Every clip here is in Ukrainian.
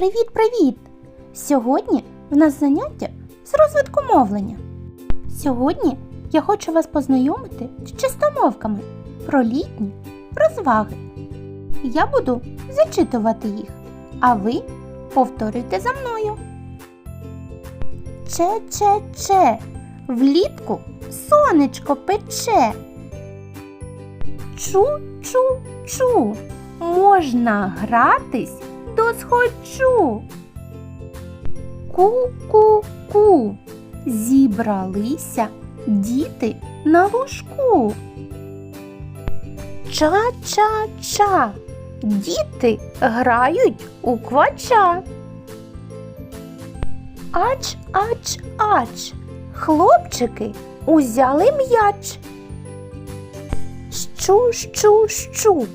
Привіт-привіт! Сьогодні в нас заняття з розвитку мовлення. Сьогодні я хочу вас познайомити з чистомовками про літні розваги. Я буду зачитувати їх, а ви повторюйте за мною. Че-че-че, влітку сонечко пече. Чу-чу-чу, можна гратись до схочу. Ку-ку-ку, зібралися діти на лужку. Ча-ча-ча, діти грають у квача. Ач-ач-ач, хлопчики узяли м'яч. Щу-щу-щу,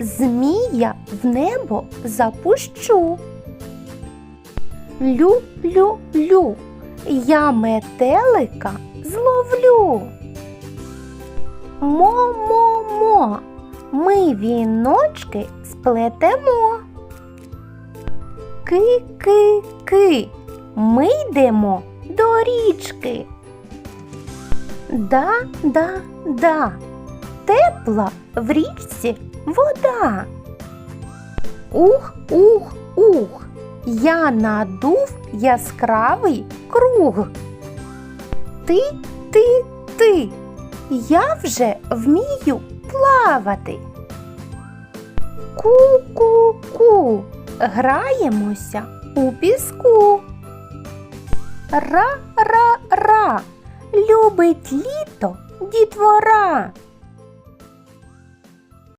змія в небо запущу. Лю-лю-лю, я метелика зловлю. Мо-мо-мо, ми віночки сплетемо. Ки-ки-ки, ми йдемо до річки. Да-да-да, тепла в річці вода. Ух, ух, ух, я надув яскравий круг. Ти, ти, ти, я вже вмію плавати. Ку-ку-ку, граємося у піску. Ра-ра-ра, любить літо дітвора.